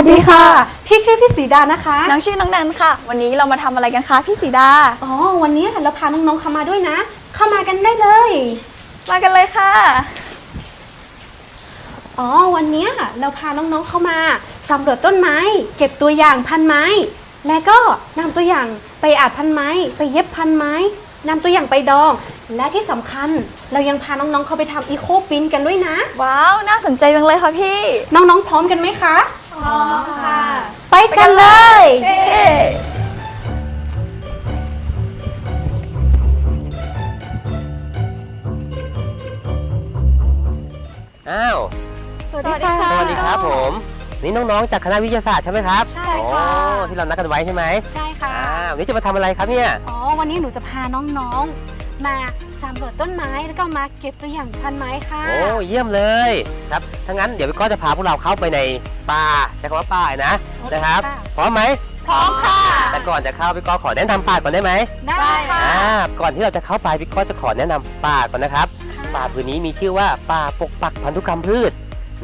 สวัสดีค่ะ พี่ชื่อพี่สีดานะคะ น้องชื่อน้องนันค่ะ วันนี้เรามาทำอะไรกันคะพี่สีดา อ๋อ วันนี้เราพาน้องๆเข้ามาด้วยนะ เข้ามากันได้เลย มากันเลยค่ะ อ๋อ วันนี้เราพาน้องๆเข้ามาสำรวจต้นไม้ เก็บตัวอย่างพันไม้ และก็นำตัวอย่างไปอาดพันไม้ ไปเย็บพันไม้นำตัวอย่างไปดอง และที่สำคัญเรายังพาน้องๆเข้าไปทำอีโคปินกันด้วยนะ ว้าว น่าสนใจจังเลยค่ะพี่ น้องๆพร้อมกันไหมคะ พร้อมค่ะ ไปกันเลยเย้อ้าว สวัสดีค่ะ สวัสดีครับผม นี่น้องๆ จากคณะวิทยาศาสตร์ใช่ไหมครับใช่ค่ะ โอ้ที่เรานัดกันไว้ใช่ไหมใช่ค่ะ อ่าวันนี้จะมาทำอะไรครับเนี่ย อ๋อ วันนี้หนูจะพาน้องๆ มาสำรวจต้นไม้แล้วก็มาเก็บตัวอย่างพันไม้ค่ะ โอ้เยี่ยมเลยครับถ้างั้นเดี๋ยวพี่ก็จะพาพวกเราเข้าไปในป่าใช้คำว่าป่านะนะครับพร้อมไหมพร้อมค่ะ แต่ก่อนจะเข้าพี่ก็ขอแนะนำป่าก่อนได้ไหมได้ค่ะ อ่าก่อนที่เราจะเข้าไปพี่ก็จะขอแนะนำป่าก่อนนะครับ ป่าพื้นนี้มีชื่อว่าป่าปกปักพันธุกรรมพืช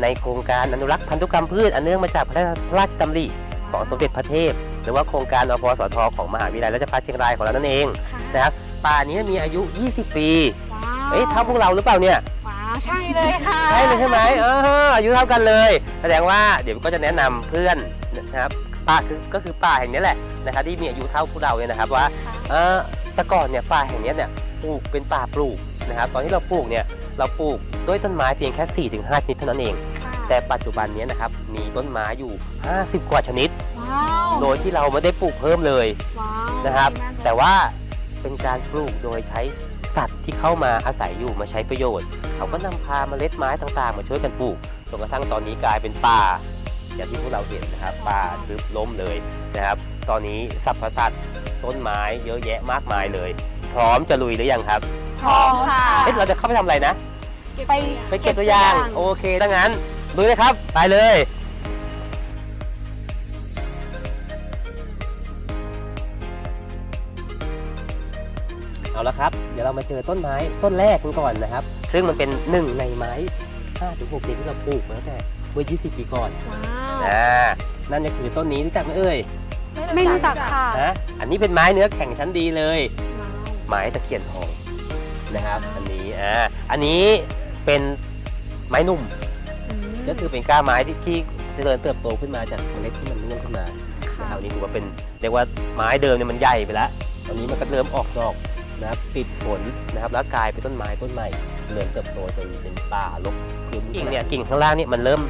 ในโครงการอนุรักษ์พันธุกรรมพืชอันเนื่องมาจากพระราชดำริของสมเด็จพระเทพ หรือว่าโครงการอพสทของมหาวิทยาลัยราชภัฏเชียงรายของเรานั่นเอง นะครับ ป่านี้มีอายุ 20 ปี ว้าวเอ้ยเท่าพวกเราหรือเปล่าเนี่ย ว้าวใช่เลยค่ะใช่เลยใช่ไหมเอออายุเท่ากันเลย แสดงว่าเดี๋ยวก็จะแนะนำเพื่อนนะครับป่าคือก็คือป่าแห่งนี้แหละนะครับที่มีอายุเท่าพวกเราเนี่ยนะครับว่าเออแต่ก่อนเนี่ยป่าแห่งเนี้ยเนี่ยปลูกเป็นป่าปลูกนะครับตอนที่เราปลูกเนี่ยเราปลูกด้วยต้นไม้เพียงแค่4-5ชนิดเท่านั้นเอง แต่ปัจจุบันเนี้นะครับมีต้นไม้อยู่ 50 กว่าชนิด ว้าวโดยที่เราไม่ได้ปลูกเพิ่มเลยว้าวนะครับ ดีมากเลยแต่ว่า เป็นการปลูกโดยใช้สัตว์ที่เข้ามาอาศัยอยู่มาใช้ประโยชน์ เขาก็นำพาเมล็ดไม้ต่างๆ มาช่วยกันปลูกจนกระทั่งตอนนี้กลายเป็นป่า อย่างที่พวกเราเห็นนะครับป่าทึบล้มเลยนะครับ ตอนนี้สรรพสัตว์ต้นไม้เยอะแยะมากมายเลย พร้อมจะลุยหรือยังครับพร้อมค่ะเอ๊ะเราจะเข้าไปทำอะไรนะ ไปไปเก็บตัวอย่าง โอเคดังนั้นลุยเลยครับ ไปเลย ละครับ เดี๋ยวเรามาเจอต้นไม้ต้นแรกกันก่อนนะครับ ซึ่งมันเป็นหนึ่งในไม้5-6ชนิดที่เราปลูกมาตั้งแต่เมื่อ 20 ปีก่อนว้าวอ่านั่นก็คือต้นนี้รู้จักไหมเอ่ยไม่รู้จักค่ะนะอันนี้เป็นไม้เนื้อแข็งชั้นดีเลยว้าวไม้ตะเคียนทองนะครับ อันนี้อ่าอันนี้เป็นไม้หนุ่มอืมก็คือเป็นก้าไม้ที่ที่เจริญเติบโตขึ้นมาจากเมล็ดที่มันร่วงขึ้นมานะครับอันนี้ถือว่าเป็นเรียกว่าไม้เดิมเนี่ยมันใหญ่ไปแล้วตอนนี้มันก็เริ่มออกดอก นะครับปิดผลนะครับแล้วกลายเป็นต้นไม้ต้นใหม่เจริญเติบโตจนเป็นป่ารกพื้นกิ่งเนี่ยกิ่งข้างล่างเนี่ยมันเริ่ม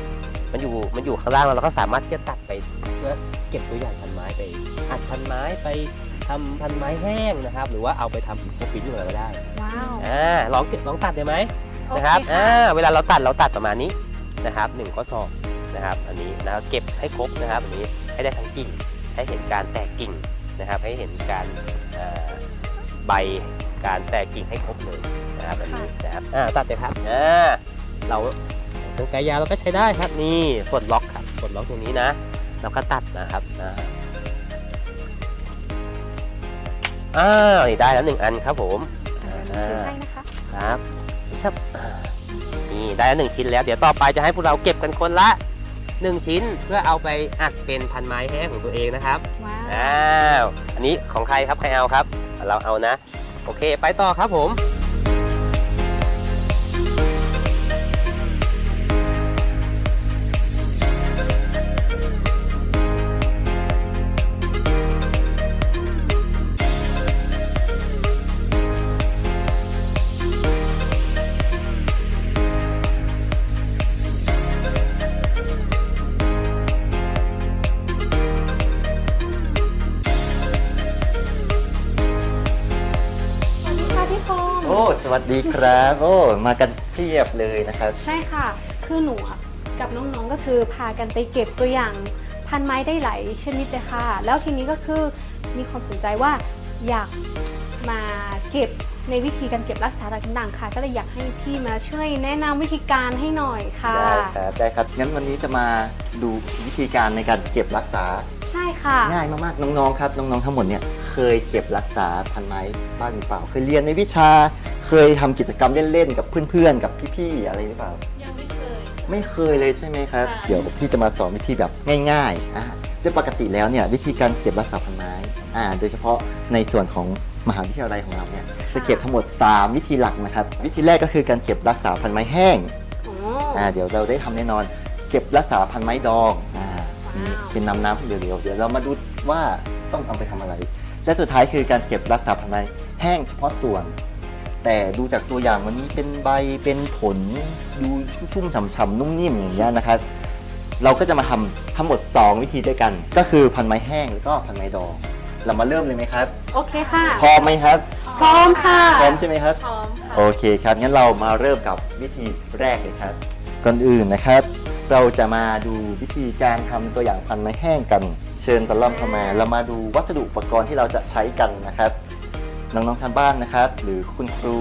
มันอยู่มันอยู่ข้างล่างแล้วเราก็สามารถที่จะตัดไปเพื่อเก็บตัวอย่างพันไม้ไปอัดพันไม้ไปทำพันไม้แห้งนะครับ หรือว่าเอาไปทำโคปินอะไรก็ได้ว้าวอ่าลองเก็บลองตัดได้ไหมโอเนะครับอ่าเวลาเราตัดเราตัดประมาณนี้นะครับหนึ่งข้อศอกนะครับอันนี้แล้วเก็บให้ครบนะครับอันนี้ให้ได้ทั้งกิ่งให้เห็นการแตกกิ่งนะครับ ให้เห็นการเอ่อ ใบการแตกกิ่งให้ครบเลยนะครับอันนี้นะครับอ่าตัดเลยครับอ่าเราเครื่องไกายาวเราก็ใช้ได้ครับนี่ปลดล็อกครับปลดล็อกตรงนี้นะ เราก็ตัดนะครับอ่าอ่านี่ได้แล้วหนึ่งอันครับผมอ่าหนูถือให้นะคะครับชับอ่านี่ได้แล้วหนึ่งชิ้นแล้ว เดี๋ยวต่อไปจะให้พวกเราเก็บกันคนละหนึ่งชิ้นเพื่อเอาไปอัดเป็นพันไม้แห้งของตัวเองนะครับว้าวอ้าวอันนี้ของใครครับใครเอาครับ เราเอานะ โอเค ไปต่อครับผม ดีครับ โอ้ มากันเพียบเลยนะครับ ใช่ค่ะ คือหนูอะกับน้องๆ ก็คือพากันไปเก็บตัวอย่างพันไม้ได้หลายชนิดเลยค่ะ แล้วทีนี้ก็คือมีความสนใจว่าอยากมาเก็บในวิธีการเก็บรักษาต่างๆค่ะ ก็เลยอยากให้พี่มาช่วยแนะนำวิธีการให้หน่อยค่ะ ได้ครับ ได้ครับ งั้นวันนี้จะมาดูวิธีการในการเก็บรักษา ใช่ค่ะ ง่ายมากๆ น้องๆ ครับ น้องๆ ทั้งหมดเนี่ย เคยเก็บรักษาพันไม้บ้างหรือเปล่า เคยเรียนในวิชา เคยทำกิจกรรมเล่นๆกับเพื่อนๆกับพี่ๆอะไรหรือเปล่า ยังไม่เคย ไม่เคยเลยใช่ไหมครับเดี๋ยวพี่จะมาสอนวิธีแบบง่ายๆอ่าโดยปกติแล้วเนี่ยวิธีการเก็บรักษาพันไม้อ่าโดยเฉพาะในส่วนของมหาวิทยาลัยของเราเนี่ยจะเก็บทั้งหมด 3 วิธีหลักนะครับ วิธีแรกก็คือการเก็บรักษาพันไม้แห้งอ๋ออ่าเดี๋ยวเราได้ทำแน่นอน เก็บรักษาพันไม้ดองอ่าว้าว เป็นน้ำน้ำๆเร็วๆเดี๋ยวเรามาดูว่าต้องเอาไปทำอะไร และสุดท้ายคือการเก็บรักษาพันไม้แห้งเฉพาะส่วน แต่ดูจากตัวอย่างวันนี้เป็นใบเป็นผลดูชุ่มๆฉ่ำๆนุ่มนิ่มอย่างเงี้ยนะครับ เราก็จะมาทำทั้งหมด 2 วิธีด้วยกัน ก็คือพันไม้แห้งแล้วก็พันไม้ดอง เรามาเริ่มเลยไหมครับโอเคค่ะพร้อมไหมครับพร้อมค่ะพร้อมใช่ไหมครับพร้อมค่ะโอเคครับงั้นเรามาเริ่มกับวิธีแรกเลยครับก่อนอื่นนะครับ เราจะมาดูวิธีการทำตัวอย่างพันไม้แห้งกัน เชิญตะล่อมเข้ามา เรามาดูวัสดุอุปกรณ์ที่เราจะใช้กันนะครับ น้องๆทางบ้านนะครับ หรือคุณครู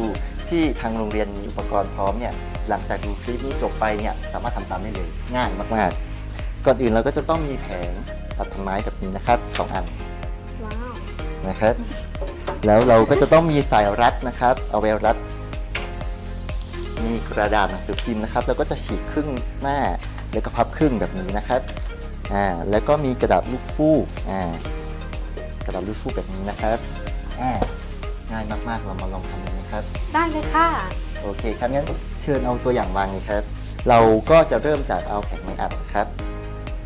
ที่ทางโรงเรียนมีอุปกรณ์พร้อมเนี่ยหลังจากดูคลิปนี้จบไปเนี่ยสามารถทำตามได้เลยง่ายมากๆ ก่อนอื่นเราก็จะต้องมีแผงตัดพันไม้แบบนี้นะครับสองอันว้าวนะครับแล้วเราก็จะต้องมีสายรัดนะครับ เอาไว้รัด มีกระดาษหนังสือพิมพ์นะครับแล้วก็จะฉีกครึ่งหน้าแล้วก็พับครึ่งแบบนี้นะครับอ่าแล้วก็มีกระดาษลูกฟูกอ่ากระดาษลูกฟูกแบบนี้นะครับอ่า ง่ายมากๆ เรามาลองทำกันนะครับ ได้เลยค่ะ โอเคครับงั้นเชิญเอาตัวอย่างวางเลยครับ เราก็จะเริ่มจากเอาแผงไม้อัดนะครับ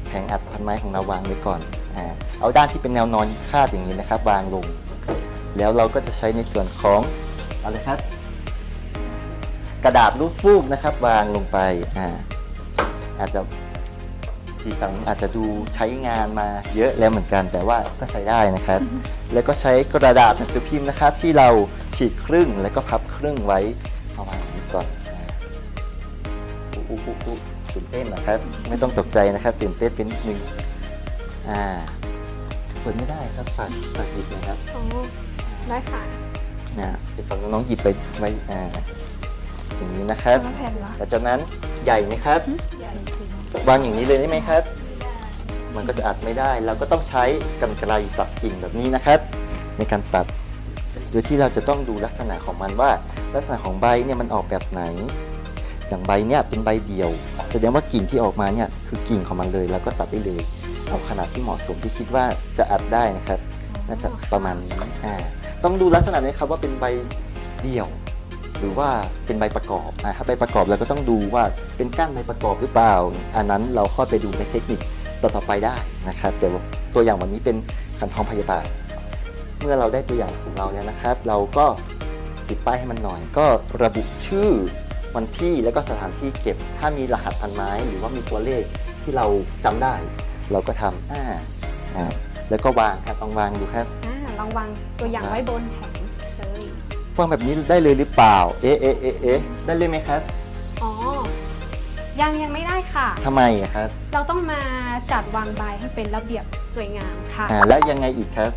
แผงอัดพันไม้ของเราวางไว้ก่อนอ่าเอาด้านที่เป็นแนวนอนคาดอย่างนี้นะครับ วางลง แล้วเราก็จะใช้ในส่วนของอะไรครับ กระดาษรูปฟูกนะครับ วางลงไปอ่าอาจจะ สีสันอาจจะดูใช้งานมาเยอะแล้วเหมือนกัน แต่ว่าก็ใช้ได้นะครับ แล้วก็ใช้กระดาษหนังสือพิมพ์นะครับ ที่เราฉีกครึ่งแล้วก็พับครึ่งไว้เอาไว้างนี้ก่อนอ่าอุ๊อุ๊อุ๊อุ๊ตื่นเต้นนะครับ ไม่ต้องตกใจนะครับตื่นเต้นเป็นนิดนึงอ่าเปิดไม่ได้ครับฝากฝากหยิบนะครับอ๋อได้ค่ะนะเดี๋ยวฝั่งน้องๆหยิบไปไว้อ่าอย่างนี้นะครับน้ำแผ่นเหรอหลังจากนั้นใหญ่ไหมครับ วางอย่างนี้เลยได้ไหมครับ มันก็จะอัดไม่ได้เราก็ต้องใช้กรรไกรตัดกิ่งแบบนี้นะครับ ในการตัด โดยที่เราจะต้องดูลักษณะของมันว่า ลักษณะของใบเนี่ยมันออกแบบไหน อย่างใบเนี่ยเป็นใบเดี่ยวแสดงว่ากิ่งที่ออกมาเนี่ยคือกิ่งของมันเลยแล้วก็ตัดได้เลย เอาขนาดที่เหมาะสมที่คิดว่าจะอัดได้นะครับ น่าจะประมาณนี้อ่าต้องดูลักษณะนะครับว่าเป็นใบเดี่ยว หรือว่าเป็นใบประกอบอ่าถ้าใบประกอบเราก็ต้องดูว่าเป็นก้านใบประกอบหรือเปล่า อันนั้นเราค่อยไปดูในเทคนิคต่อๆไปได้นะครับแต่ว่าตัวอย่างวันนี้เป็นขันทองพยาบาลเมื่อเราได้ตัวอย่างของเราแล้วนะครับ เราก็ติดป้ายให้มันหน่อย ก็ระบุชื่อวันที่แล้วก็สถานที่เก็บ ถ้ามีรหัสพันไม้ หรือว่ามีตัวเลขที่เราจำได้ เราก็ทำอ่าอ่าแล้วก็วางครับลองวางดูครับ อ่าลองวางตัวอย่างไว้บนแผง เลยวางแบบนี้ได้เลยหรือเปล่า เอ๊ะเอ๊ะเอ๊ะเอ๊ะได้เลยไหมครับอ๋อ ยังยังไม่ได้ค่ะ ทำไมอะครับเราต้องมาจัดวางใบให้เป็นระเบียบสวยงามค่ะ อ่าแล้วยังไงอีกครับ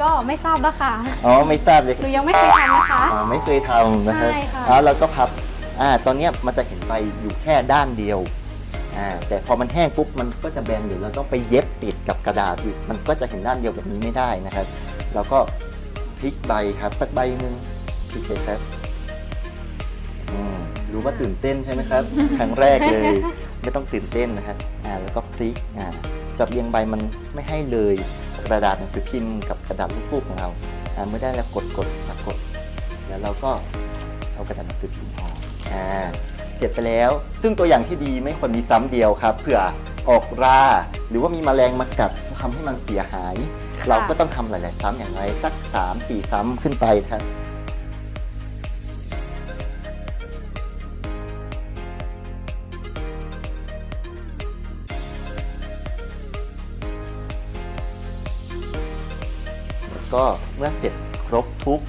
ก็ไม่ทราบแล้วค่ะอ๋อ ไม่ทราบเลยหนูยังไม่เคยทำนะคะ อ๋อไม่เคยทำนะครับใช่ค่ะอ๋อเราก็พับ อ่า ตอนเนี้ยมันจะเห็นใบอยู่แค่ด้านเดียว อ่า แต่พอมันแห้งปุ๊บ มันก็จะแบนอยู่เราต้องไปเย็บติดกับกระดาษอีก มันก็จะเห็นด้านเดียวแบบนี้ไม่ได้นะครับ เราก็ พลิกใบครับสักใบหนึ่งพลิกเลยครับอืมรู้ว่าตื่นเต้นใช่ไหมครับ ครั้งแรกเลย ไม่ต้องตื่นเต้นนะครับอ่าแล้วก็พลิกอ่าจัดเรียงใบมันไม่ให้เลย กระดาษหนังสือพิมพ์กับกระดาษลูกฟูกของเราอ่าเมื่อได้แล้วกดกดฝากกด แล้วเราก็เอากระดาษหนังสือพิมพ์ออกอ่าเสร็จไปแล้ว ซึ่งตัวอย่างที่ดีไม่ควรมีซ้ำเดียวครับเผื่อออกรา หรือว่ามีแมลงมากัดทำให้มันเสียหาย เราก็ต้องทำหลาย ๆ ซ้ำอย่างไรสัก 3 4 ซ้ำขึ้นไปนะครับแล้วก็เมื่อเสร็จครบทุก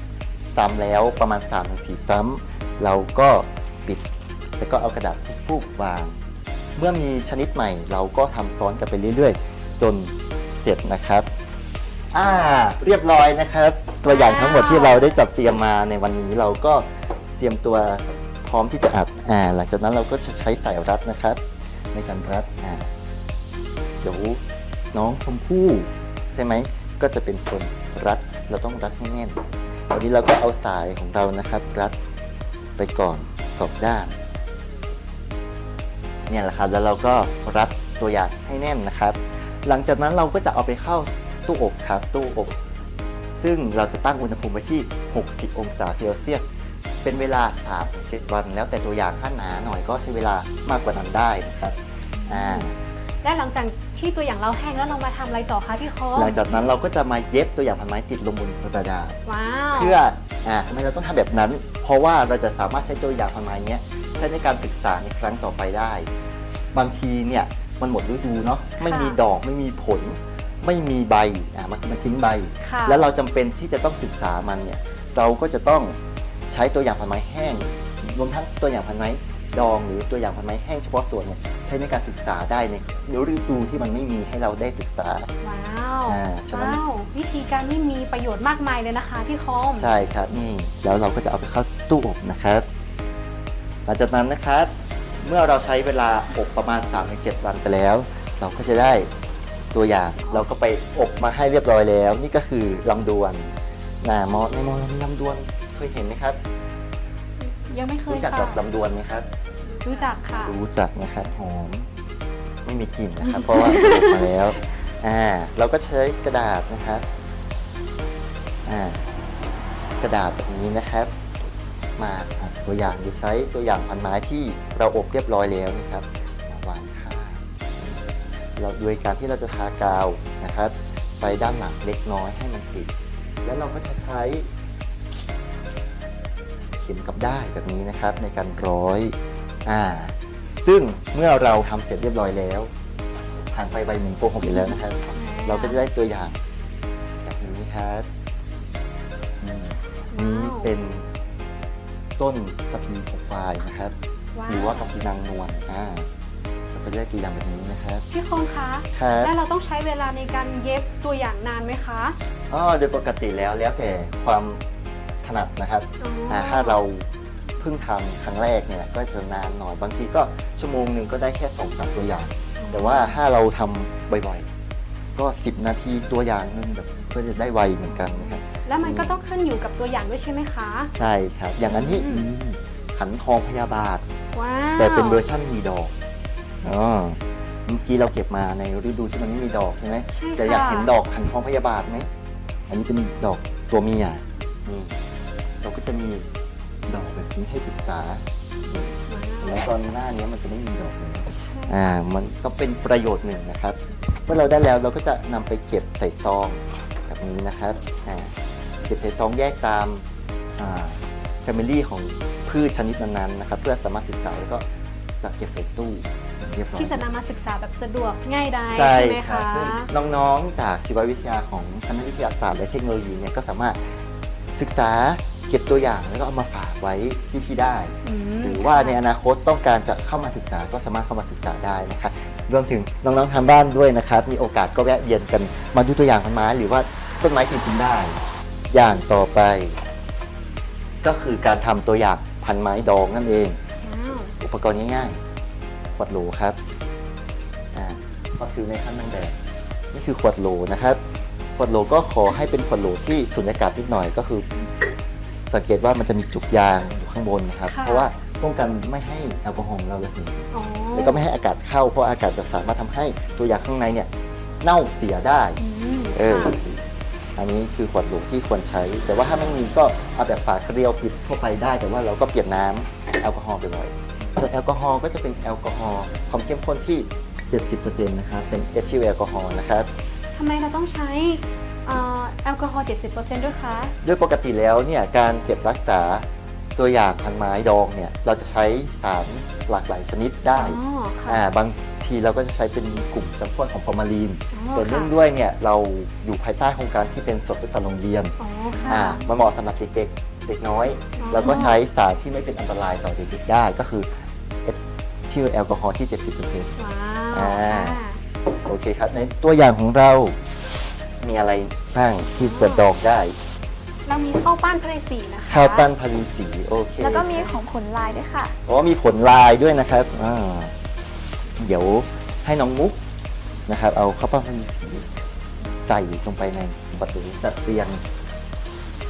ซ้ำแล้วประมาณ3-4ถึงซ้ำเราก็ปิด แล้วก็เอากระดาษฟูกวาง เมื่อมีชนิดใหม่ เราก็ทำซ้อนกันไปเรื่อย ๆ จนเสร็จนะครับ อ่าเรียบร้อยนะครับตัวอย่างทั้งหมดที่เราได้จัดเตรียมมาในวันนี้เราก็เตรียมตัวพร้อมที่จะอัดอ่าหลังจากนั้นเราก็จะใช้สายรัดนะครับ ในการรัดอ่าเดี๋ยวน้องชมพู่ใช่ไหมก็จะเป็นคนรัดเราต้องรัดให้แน่นวันนี้เราก็เอาสายของเรานะครับ รัดไปก่อนสองด้านเนี่ยแหละครับแล้วเราก็รัดตัวอย่างให้แน่นนะครับ หลังจากนั้นเราก็จะเอาไปเข้า ตู้อบครับตู้อบ ซึ่งเราจะตั้งอุณหภูมิไว้ที่ 60 องศาเซลเซียส เป็นเวลา 3-7 วัน แล้วแต่ตัวอย่างถ้าหนาหน่อยก็ใช้เวลามากกว่านั้นได้นะครับอ่าและหลังจากที่ตัวอย่างเราแห้งแล้วเรามาทำอะไรต่อคะพี่คมหลังจากนั้นเราก็จะมาเย็บตัวอย่างพันไม้ติดลงบนกระดาษว้าวเพื่ออ่าทำไมเราต้องทำแบบนั้น เพราะว่าเราจะสามารถใช้ตัวอย่างพันไม้เนี้ยใช้ในการศึกษาในครั้งต่อไปได้ บางทีเนี่ยมันหมดฤดูเนาะไม่มีดอกไม่มีผล ไม่มีใบอ่ามันมันทิ้งใบ ค่ะแล้วเราจำเป็นที่จะต้องศึกษามันเนี่ยเราก็จะต้องใช้ตัวอย่างพันไม้แห้ง รวมทั้งตัวอย่างพันไม้ดอง หรือตัวอย่างพันไม้แห้งเฉพาะส่วนเนี่ยใช้ในการศึกษาได้ในฤดูที่มันไม่มีให้เราได้ศึกษา ว้าวอ่าฉะนั้น ว้าววิธีการนี่มีประโยชน์มากมายเลยนะคะพี่คมใช่ครับนี่แล้วเราก็จะเอาไปเข้าตู้อบนะครับ หลังจากนั้นนะครับ เมื่อเราใช้เวลาอบประมาณ3-7วันไปแล้ว เราก็จะได้ ตัวอย่าง เราก็ไปอบมาให้เรียบร้อยแล้ว นี่ก็คือลำดวนนะมอในมอเรามีลำดวนเคยเห็นไหมครับ ยังไม่เคยรู้จักค่ะดอกลำดวนไหมครับ รู้จักค่ะ รู้จักนะครับหอมไม่มีกลิ่นนะครับ เพราะว่าอบมาแล้วอ่าเราก็ใช้กระดาษนะครับอ่ากระดาษแบบนี้นะครับ มาอัดตัวอย่างโดยใช้ตัวอย่างพันไม้ที่เราอบเรียบร้อยแล้วนะครับมาวางข้าง เราโดยการที่เราจะทากาวนะครับไปด้านหลังเล็กน้อยให้มันติด แล้วเราก็จะใช้ เข็มกับได้ายแบบนี้นะครับในการร้อยอ่าซึ่งเมื่อเราทำเสร็จเรียบร้อยแล้วผ่านไปใบหนึ่งโกหกไปแล้วนะครับ เราก็จะได้ตัวอย่างแบบนี้ครับอืมนี้เป็นต้นกระพีของควายนะครับว้าหรือว่ากระพีนางนวลอ่า เราก็จะได้ตัวอย่างแบบนี้นะครับพี่คมคะครับแล้วเราต้องใช้เวลาในการเย็บตัวอย่างนานไหมคะอ๋อโดยปกติแล้วแล้วแต่ความถนัดนะครับอ๋อออ่าถ้าเราเพิ่งทำครั้งแรกเนี่ยก็จะนานหน่อยบางทีก็ชั่วโมงหนึ่งก็ได้แค่สองสามตัวอย่าง แต่ว่าถ้าเราทำบ่อยๆ ก็ 10 นาทีตัวอย่างนึงแบบก็จะได้ไวเหมือนกันนะครับแล้วมันก็ต้องขึ้นอยู่กับตัวอย่างด้วยใช่ไหมคะ ใช่ครับ อย่างอันนี้อืมอืมขันทองพยาบาทว้าวแต่เป็นเวอร์ชั่นมีดอก อ๋อเมื่อกี้เราเก็บมาในฤดูที่มันไม่มีดอกใช่ไหมใช่แต่อยากค่ะเห็นดอกขันทองพยาบาทไหม อันนี้เป็นดอกตัวเมียนี่เราก็จะมีดอกแบบนี้ให้ศึกษาว้าวแล้วตอนหน้านี้มันจะไม่มีดอกเลยอ่ามันก็เป็นประโยชน์หนึ่งนะครับ เมื่อเราได้แล้วเราก็จะนำไปเก็บใส่ซองแบบนี้นะครับอ่าเก็บใส่ซองแยกตามอ่า แฟมิลี่ของพืชชนิดนั้นๆนะครับ เพื่อสามารถศึกษาแล้วก็จัดเก็บใส่ตู้ เรียบร้อยที่จะนำมาศึกษาแบบสะดวกง่ายได้ใช่ไหมครับคะซึ่งน้องๆ จากชีววิทยาของคณะวิทยาศาสตร์และเทคโนโลยีเนี่ยก็สามารถศึกษาเก็บตัวอย่างแล้วก็เอามาฝากไว้ที่พี่ได้อืมหรือว่าในอนาคตต้องการจะเข้ามาศึกษาก็สามารถเข้ามาศึกษาได้นะครับรวมถึงน้องๆทางบ้านด้วยนะครับ มีโอกาสก็แวะเวียนกันมาดูตัวอย่างพันไม้หรือว่าต้นไม้จริงๆได้ อย่างต่อไป ก็คือการทำตัวอย่างพันไม้ดองนั่นเองว้าวอุปกรณ์ง่ายๆ ขวดโหลครับอ่าก็ถือในขั้นนางแบบนี่คือขวดโหลนะครับ ขวดโหลก็ขอให้เป็นขวดโหลที่สูญญากาศนิดหน่อยก็คือ สังเกตว่ามันจะมีจุกยางอยู่ข้างบนนะครับ ค่ะ เพราะว่าป้องกันไม่ให้แอลกอฮอล์เราระเหย อ๋อ แล้วก็ไม่ให้อากาศเข้าเพราะอากาศจะสามารถทำให้ตัวอย่างข้างในเนี่ยเน่าเสียได้อืมเออค่ะอันนี้คือขวดโหลที่ควรใช้ แต่ว่าถ้าไม่มีก็เอาแบบฝาเกลียวปิดทั่วไปได้ แต่ว่าเราก็เปลี่ยนน้ำแอลกอฮอล์ไปบ่อย ส่วนแอลกอฮอล์ก็จะเป็นแอลกอฮอล์ความเข้มข้นที่ 70%นะครับเป็นเอทิลแอลกอฮอล์นะครับ ทำไมเราต้องใช้เอ่อแอลกอฮอล์ 70%ด้วยคะ โดยปกติแล้วเนี่ยการเก็บรักษาตัวอย่างพันไม้ดองเนี่ยเราจะใช้สารหลากหลายชนิดได้อ๋อ ค่ะอ่าบางทีเราก็จะใช้เป็นกลุ่มจำพวกของฟอร์มาลีนอ๋อแต่เนื่องค่ะด้วยเนี่ยเราอยู่ภายใต้โครงการที่เป็นสดประสานโรงเรียนอ๋ออ่าค่ะมันเหมาะสำหรับเด็กๆเด็กน้อย อ๋อ แล้วก็ใช้สารที่ไม่เป็นอันตรายต่อเด็กๆได้ ก็คือเอ ทิลแอลกอฮอล์ที่ 70%ว้าวอ่า ค่ะโอเคครับ ในตัวอย่างของเรา มีอะไรบ้างที่จะดองได้เรามีข้าวปั้นพระฤาษีนะคะข้าวปั้นพารีสีโอเค แล้วก็มีของผลลายด้วยค่ะ อ๋อมีผลลายด้วยนะครับอ่าเดี๋ยวให้น้องมุกนะครับ เอาข้าวปั้นพารีสีใส่ลงไปในประตูจัดเรียง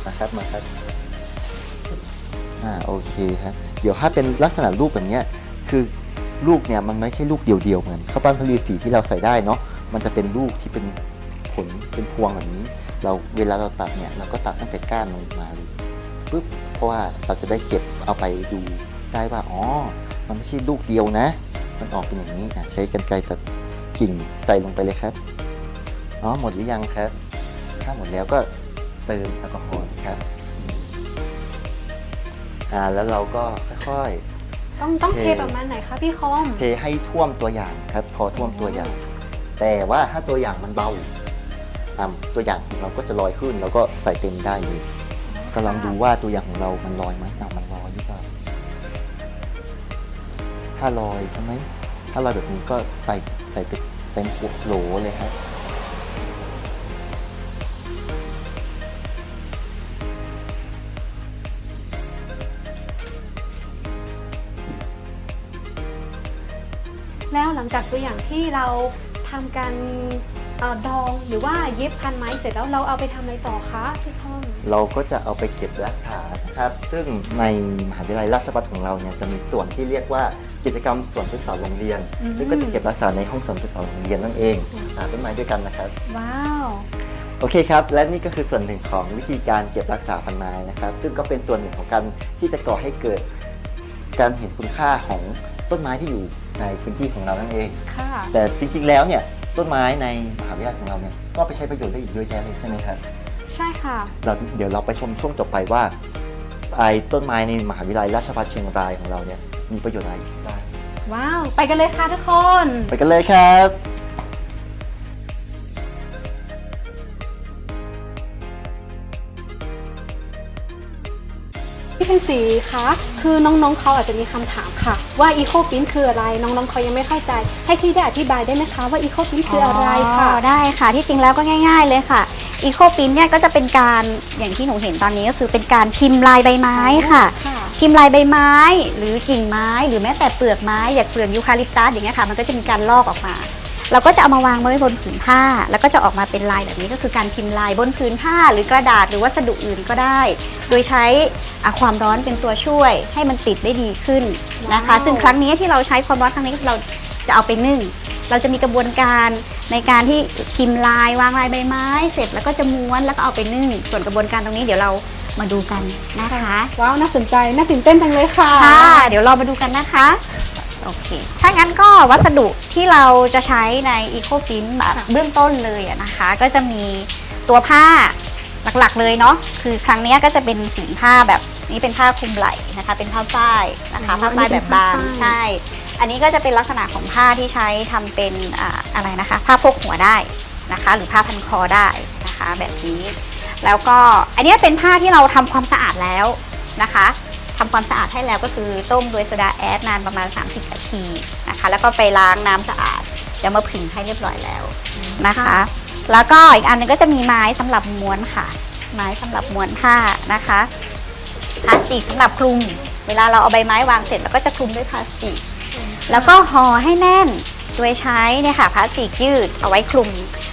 นะครับมาครับอ่าโอเคครับเดี๋ยวถ้าเป็นลักษณะรูปแบบเนี้ยคือ ลูกเนี่ยมันไม่ใช่ลูกเดียวๆเหมือนข้าวปั้นพลีสีที่เราใส่ได้เนาะมันจะเป็นลูกที่เป็นผลเป็นพวงแบบนี้ เราเวลาเราตัดเนี่ยเราก็ตัดตั้งแต่ก้านลงมาเลยปุ๊บเพราะว่าเราจะได้เก็บเอาไปดูได้ว่าอ๋อมันไม่ใช่ลูกเดียวนะ มันออกเป็นอย่างนี้ใช้กรรไกรตัดกิ่งใส่ลงไปเลยครับอ๋อหมดหรือยังครับ ถ้าหมดแล้วก็เติมแอลกอฮอล์ครับอ่าแล้วเราก็ค่อย ต้องต้องเทเทประมาณไหนคะพี่คอมๆเทให้ท่วมตัวอย่างครับ พอท่วมตัวอย่าง แต่ว่าถ้าตัวอย่างมันเบาอ่าตัวอย่างของเราก็จะลอยขึ้นแล้วก็ใส่เต็มได้เลยก็ลองดูว่าตัวอย่างของเรามันลอยไหมเอามันลอยหรือเปล่าถ้าลอยใช่ไหมถ้าลอยแบบนี้ก็ใส่ใส่ไปเต็มหัวโหลเลยครับ ตัวอย่างที่เราทำการเอ่อดองหรือว่าเย็บพันไม้เสร็จแล้วเราเอาไปทำอะไรต่อคะพี่คอมเราก็จะเอาไปเก็บรักษานะครับ ซึ่งในมหาวิทยาลัยราชภัฏของเราเนี่ยจะมีส่วนที่เรียกว่ากิจกรรมสวนพฤกษาโรงเรียนอืมซึ่งก็จะเก็บรักษาในห้องสวนพฤกษาโรงเรียนนั่นเองหาต้นไม้ด้วยกันนะครับว้าวโอเคครับ และนี่ก็คือส่วนหนึ่งของวิธีการเก็บรักษาพันไม้นะครับ ซึ่งก็เป็นส่วนหนึ่งของการที่จะก่อให้เกิดการเห็นคุณค่าของ ต้นไม้ที่อยู่ในพื้นที่ของเรานั่นเอง ค่ะ แต่จริงๆแล้วเนี่ยต้นไม้ในมหาวิทยาลัยของเราเนี่ยก็ไปใช้ประโยชน์ได้อีกเยอะแยะเลยใช่ไหมครับใช่ค่ะ เราเดี๋ยวเราไปชมช่วงต่อไปว่าไอ้ต้นไม้ในมหาวิทยาลัยราชภัฏเชียงรายของเราเนี่ยมีประโยชน์อะไรบ้างว้าว ไปกันเลยค่ะทุกคน ไปกันเลยครับ เป็นสีคะคือน้องๆเขาอาจจะมีคำถามค่ะ ว่าอีโคฟินคืออะไรน้องๆเขายังไม่เข้าใจ ให้พี่ได้อธิบายได้ไหมคะว่าอีโคฟินคืออะไรค่ะอ๋อได้ค่ะที่จริงแล้วก็ง่าย ๆ เลยค่ะอีโคปินเนี่ยก็จะเป็นการอย่างที่หนูเห็นตอนนี้ก็คือเป็นการพิมพ์ลายใบไม้ค่ะค่ะ พิมพ์ลายใบไม้ หรือกิ่งไม้ หรือแม้แต่เปลือกไม้อย่างเปลือกยูคาลิปตัสอย่างเงี้ยค่ะมันก็จะมีการลอกออกมา เราก็จะเอามาวางไว้บนผืนผ้า แล้วก็จะออกมาเป็นลายแบบนี้ก็คือการพิมพ์ลายบนผืนผ้า หรือกระดาษหรือวัสดุอื่นก็ได้ โดยใช้อะความร้อนเป็นตัวช่วย ให้มันติดได้ดีขึ้นนะคะว้าวซึ่งครั้งนี้ที่เราใช้ความร้อนครั้งนี้ก็คือเราจะเอาไปนึ่งเราจะมีกระบวนการในการที่พิมพ์ลายวางลายใบไม้ เสร็จแล้วก็จะม้วนแล้วก็เอาไปนึ่ง ส่วนกระบวนการตรงนี้เดี๋ยวเรามาดูกันนะคะ ว้าว น่าสนใจ น่าตื่นเต้นจังเลยค่ะ ค่ะ เดี๋ยวเรามาดูกันนะคะ โอเค ถ้างั้นก็วัสดุที่เราจะใช้ใน Eco f i n แบบค่ะเบื้องต้นเลยอะนะคะ ก็จะมีตัวผ้าหลักๆเลยเนาะคือครั้งเนี้ยก็จะเป็นสีผ้าแบบนี้เป็นผ้าคลุมไหล่นะคะ เป็นผ้าฝ้ายนะคะผ้าฝ้ายแบบบางใช่ อันนี้ก็จะเป็นลักษณะของผ้าที่ใช้ทำเป็นอ่าอะไรนะคะ ผ้าพกหัวได้นะคะ หรือผ้าพันคอได้นะคะ แบบนี้ แล้วก็อันเนี้ยเป็นผ้าที่เราทำความสะอาดแล้วนะคะ ทำความสะอาดให้แล้วก็คือต้มโดยโซดาแอดนานประมาณ 30 นาทีนะคะ แล้วก็ไปล้างน้ำสะอาดแล้วมาผึ่งให้เรียบร้อยแล้วนะคะค่ะแล้วก็อีกอันหนึงก็จะมีไม้สำหรับม้วนค่ะ ไม้สำหรับม้วนผ้านะคะพลาสติกสำหรับคลุม เวลาเราเอาใบไม้วางเสร็จเราก็จะคลุมด้วยพลาสติก แล้วก็ห่อให้แน่นโดยใช้เนี่ยค่ะพลาสติกยืดเอาไว้คลุม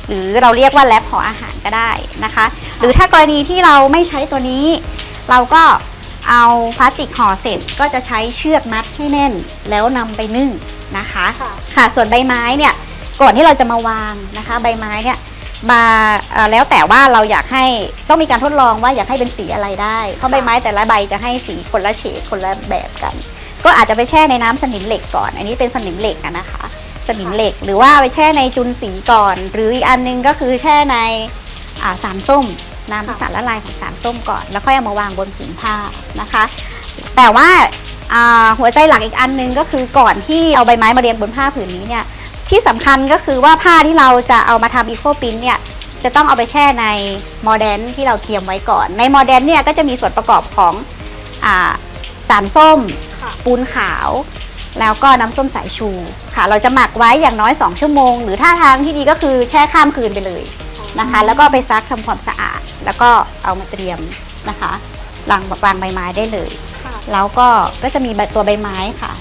หรือเราเรียกว่าแรปห่ออาหารก็ได้นะคะ หรือถ้ากรณีที่เราไม่ใช้ตัวนี้ เราก็ เอาพลาสติกห่อเสร็จก็จะใช้เชือกมัดให้แน่น แล้วนำไปนึ่งนะคะค่ะ ค่ะส่วนใบไม้เนี่ยก่อนที่เราจะมาวางนะคะ ใบไม้เนี่ยมาเอ่อแล้วแต่ว่าเราอยากให้ต้องมีการทดลองว่าอยากให้เป็นสีอะไรได้เพราะใบไม้แต่ละใบจะให้สีคนละเฉดคนละแบบกัน ก็อาจจะไปแช่ในน้ำสนิมเหล็กก่อน อันนี้เป็นสนิมเหล็กอะนะคะ สนิมเหล็กหรือว่าไปแช่ในจุลสีก่อน หรืออีกอันนึงก็คือแช่ในอ่าสารส้ม น้ำค่ะสารละลายของสารส้มก่อน แล้วค่อยเอามาวางบนผืนผ้านะคะ แต่ว่าอ่าหัวใจหลักอีกอันนึงก็คือก่อนที่เอาใบไม้มาเรียงบนผ้าผืนนี้เนี่ยที่สำคัญก็คือว่าผ้าที่เราจะเอามาทำอีโคปินเนี่ยจะต้องเอาไปแช่ในโมเดนที่เราเตรียมไว้ก่อน ในโมเดนเนี่ยก็จะมีส่วนประกอบของอาสารส้มค่ะปูนขาว แล้วก็น้ำส้มสายชูค่ะ เราจะหมักไว้อย่างน้อย 2 ชั่วโมง หรือถ้าทางที่ดีก็คือแช่ข้ามคืนไปเลย นะคะ แล้วก็ไปซักทำความสะอาด แล้วก็เอามาเตรียมนะคะวางวางใบไม้ได้เลยค่ะแล้วก็ก็จะมีใบตัวใบไม้ค่ะ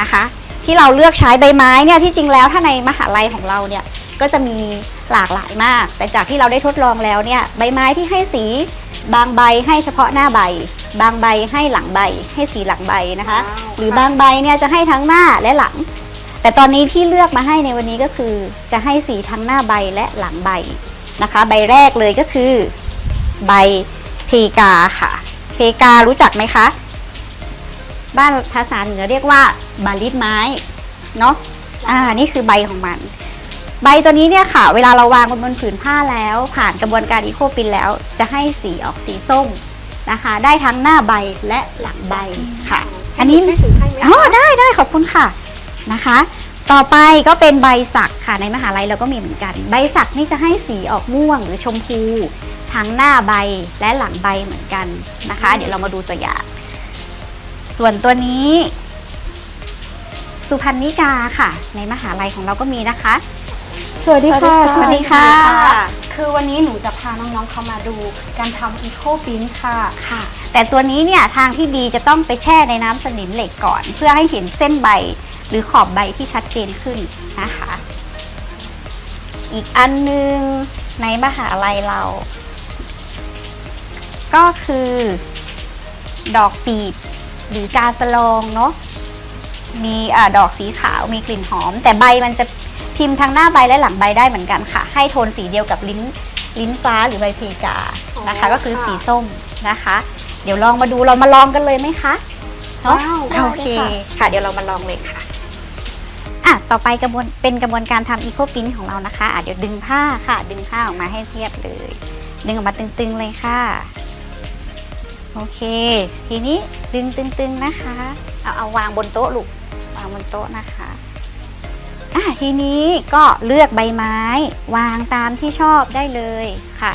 นะคะ ที่เราเลือกใช้ใบไม้เนี่ยที่จริงแล้วถ้าในมหาลัยของเราเนี่ยก็จะมีหลากหลายมาก แต่จากที่เราได้ทดลองแล้วเนี่ยใบไม้ที่ให้สีบางใบให้เฉพาะหน้าใบ บางใบให้หลังใบ ให้สีหลังใบนะคะว้าวหรือบางใบเนี่ยจะให้ทั้งหน้าและหลัง แต่ตอนนี้ที่เลือกมาให้ในวันนี้ก็คือ จะให้สีทั้งหน้าใบและหลังใบ นะคะ ใบแรกเลยก็คือ ใบเพกาค่ะ เพการู้จักไหมคะ บ้านภาษาเหนือเรียกว่าบาลิดไม้เนาะอ่านี่คือใบของมัน ใบตัวนี้เนี่ยค่ะ เวลาเราวางบนบนผืนผ้าแล้ว ผ่านกระบวนการอีโคปินแล้ว จะให้สีออกสีส้มนะคะ ได้ทั้งหน้าใบและหลังใบค่ะ อันนี้ให้ถือให้ไหมอ๋อคะได้ได้ขอบคุณค่ะนะคะ ต่อไปก็เป็นใบสักค่ะในมหาลัยเราก็มีเหมือนกัน ใบสักนี่จะให้สีออกม่วงหรือชมพูทั้งหน้าใบและหลังใบเหมือนกันนะคะ เดี๋ยวเรามาดูตัวอย่าง ส่วนตัวนี้ สุพรรณิกาค่ะ ในมหาลัยของเราก็มีนะคะ สวัสดีค่ะ สวัสดีค่ะ คือวันนี้หนูจะพาน้องๆเข้ามาดูการทำอีโคปินค่ะค่ะ แต่ตัวนี้เนี่ยทางที่ดีจะต้องไปแช่ในน้ำสนิมเหล็กก่อน เพื่อให้เห็นเส้นใบ หรือขอบใบที่ชัดเจนขึ้นนะคะ อีกอันหนึงในมหาลัยเรา ก็คือ ดอกปีบหรือกาสะลองเนาะมีอาดอกสีขาวมีกลิ่นหอม แต่ใบมันจะพิมพ์ทั้งหน้าใบและหลังใบได้เหมือนกันค่ะ ให้โทนสีเดียวกับลิ้นลิ้นฟ้าหรือใบเพกานะคะอ๋อก็คือค่ะสีส้มนะคะ เดี๋ยวลองมาดูเรามาลองกันเลยไหมคะเนาะว้าวได้โอเคเลยค่ะค่ะ เดี๋ยวเรามาลองเลยค่ะ อะต่อไปกระบวนเป็นกระบวนการทำอีโคปินของเรานะคะอะเดี๋ยวดึงผ้าค่ะ ดึงผ้าออกมาให้เทียบเลย ดึงออกมาตึงๆเลยค่ะ โอเค ทีนี้ดึงตึงๆนะคะ เอาเอาวางบนโต๊ะลูกวางบนโต๊ะนะคะอะทีนี้ก็เลือกใบไม้ วางตามที่ชอบได้เลยค่ะ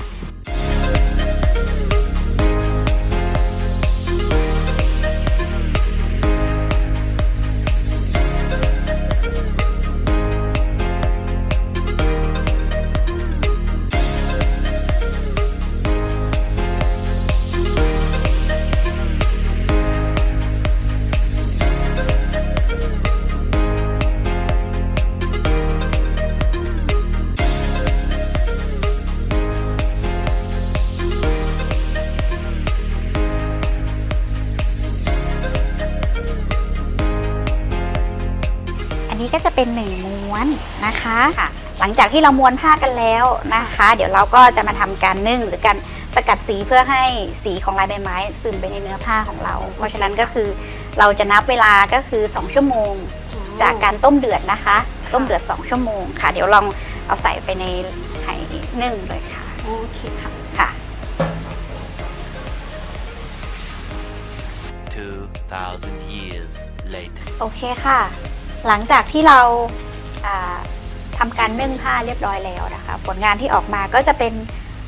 นะคะค่ะหลังจากที่เราม้วนผ้ากันแล้วนะคะ เดี๋ยวเราก็จะมาทำการนึ่งหรือการสกัดสีเพื่อให้สีของลายใบไม้ซึมไปในเนื้อผ้าของเรา เพราะฉะนั้นก็คือเราจะนับเวลาก็คือ 2 ชั่วโมง จากการต้มเดือดนะคะ ต้มเดือด 2 ชั่วโมงค่ะ เดี๋ยวลองเอาใส่ไปในไหนึ่งเลยค่ะโอเคค่ะค่ะ2,000 years later. โอเคค่ะ หลังจากที่เราอ่า ทำการนึ่งผ้าเรียบร้อยแล้วนะคะ ผลงานที่ออกมาก็จะเป็น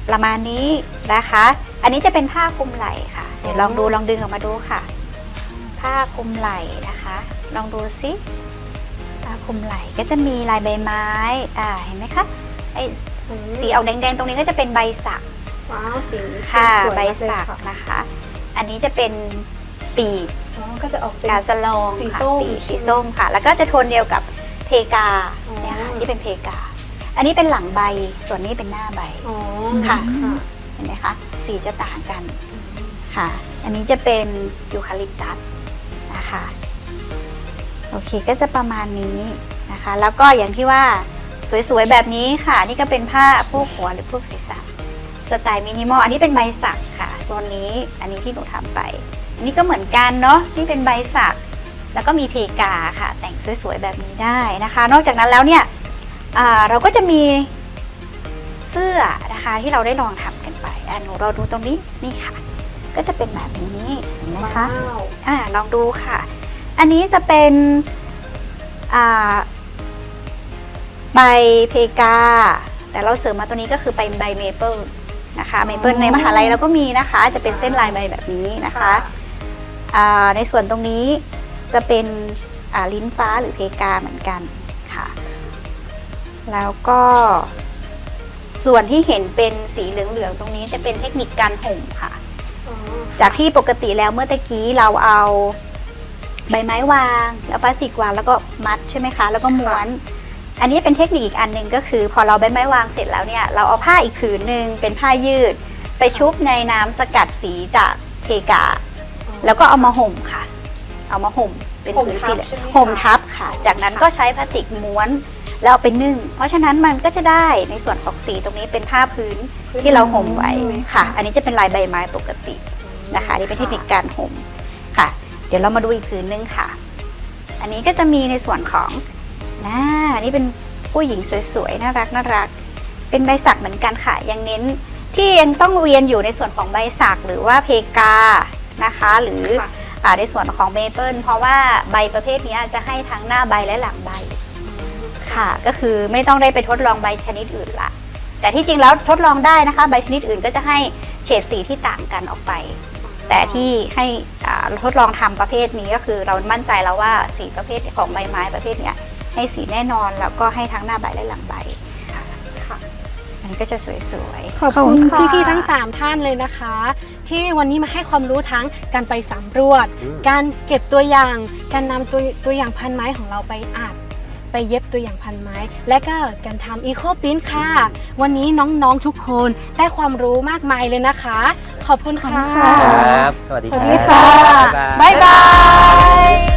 ประมาณนี้นะคะ อันนี้จะเป็นผ้าคลุมไหล่ค่ะ เดี๋ยวลองดูลองดึงออกมาดูค่ะ ผ้าคลุมไหล่นะคะ ลองดูซิผ้าคลุมไหล่ก็จะมีลายใบไม้อ่าเห็นไหมคะไอ้สีออกแดงๆ ตรงนี้ก็จะเป็นใบสักว้าวสีค่ะสวยใบมากเลยสักค่ะนะคะ อันนี้จะเป็นปีกอ๋อก็จะออกเป็นกาสะลองสีค่ะส้มปีกสีส้มค่ะ แล้วก็จะโทนเดียวกับ เพกาอ๋อเนี่ยค่ะที่เป็นเพกา อันนี้เป็นหลังใบส่วนนี้เป็นหน้าใบอ๋อค่ะค่ะเห็นไหมคะสีจะต่างกันค่ะ อันนี้จะเป็นยูคาลิปตัสนะคะโอเคก็จะประมาณนี้นะคะ แล้วก็อย่างที่ว่าสวยๆแบบนี้ค่ะ นี่ก็เป็นผ้าพวกหัวหรือพวกศีรษะสไตล์มินิมอลอันนี้เป็นใบสักค่ะโซนนี้อันนี้ที่หนูทำไป อันนี้ก็เหมือนกันเนาะนี่เป็นใบสัก แล้วก็มีเพกาค่ะ แต่งสวยๆแบบนี้ได้นะคะ นอกจากนั้นแล้วเนี่ยอ่าเราก็จะมีเสื้อนะคะที่เราได้ลองทำกันไปอะหนูเราดูตรงนี้นี่ค่ะ ก็จะเป็นแบบนี้เห็นไหมคะว้าวอ่าลองดูค่ะ อันนี้จะเป็นอ่าใบเพกา แต่เราเสริมมาตัวนี้ก็คือเป็นใบเมเปิลนะคะเมเปิลในมหาลัยเราก็มีนะคะ จะเป็นเส้นลายใบแบบนี้นะคะอ่าในส่วนตรงนี้ จะเป็นอ่าลิ้นฟ้าหรือเพกาเหมือนกันค่ะ แล้วก็ส่วนที่เห็นเป็นสีเหลืองๆตรงนี้จะเป็นเทคนิคการห่มค่ะอ๋อจากที่ปกติแล้วเมื่อตะกี้เราเอาใบไม้วาง แล้วพลาสติกวางแล้วก็มัดใช่ไหมคะ แล้วก็ม้วน อันนี้เป็นเทคนิคอีกอันหนึ่งก็คือ พอเราใบไม้วางเสร็จแล้วเนี่ย เราเอาผ้าอีกผืนหนึ่งเป็นผ้ายืด ไปชุบในน้ำสกัดสีจากเพกา แล้วก็เอามาห่มค่ะ เอามาห่มเป็นผืนสีเหลืองห่มทับค่ะค่ะ จากนั้นก็ใช้พลาสติกม้วนแล้วเอาไปนึ่ง เพราะฉะนั้นมันก็จะได้ในส่วนของสีตรงนี้เป็นผ้าพื้นที่เราห่มไว้ค่ะ อันนี้จะเป็นลายใบไม้ปกตินะคะนี่เป็นเทคนิคการห่มค่ะ เดี๋ยวเรามาดูอีกพื้นนึงค่ะ อันนี้ก็จะมีในส่วนของน่าอันนี้เป็นผู้หญิงสวยๆน่ารักน่ารัก เป็นใบสักเหมือนกันค่ะ ยังเน้นที่ยังต้องเวียนอยู่ในส่วนของใบสักหรือว่าเพกานะคะ หรือค่ะอ่า ในส่วนของเมเปิลเพราะว่าใบประเภทนี้จะให้ทั้งหน้าใบและหลังใบค่ะ ก็คือไม่ต้องได้ไปทดลองใบชนิดอื่นละแต่ที่จริงแล้วทดลองได้นะคะ ใบชนิดอื่นก็จะให้เฉดสีที่ต่างกันออกไป แต่ที่ให้อ่าทดลองทำประเภทนี้ก็คือเรามั่นใจแล้วว่าสีประเภทของใบไม้ประเภทเนี้ยให้สีแน่นอนแล้วก็ให้ทั้งหน้าใบและหลังใบค่ะค่ะอันนี้ก็จะสวยๆ ขอบคุณค่ะพี่ๆทั้ง 3 ท่านเลยนะคะ ที่วันนี้มาให้ความรู้ทั้งการไปสำรวจอืมการเก็บตัวอย่าง การนำตัวตัวอย่างพันไม้ของเราไปอัดไปเย็บตัวอย่างพันไม้ และก็การทำอีโคปินค่ะ วันนี้น้องๆทุกคนได้ความรู้มากมายเลยนะคะ ขอบคุณค่ะขอบคุณค่ะครับ สวัสดีสวัสดีค่ะ บ๊ายบายบ๊ายบาย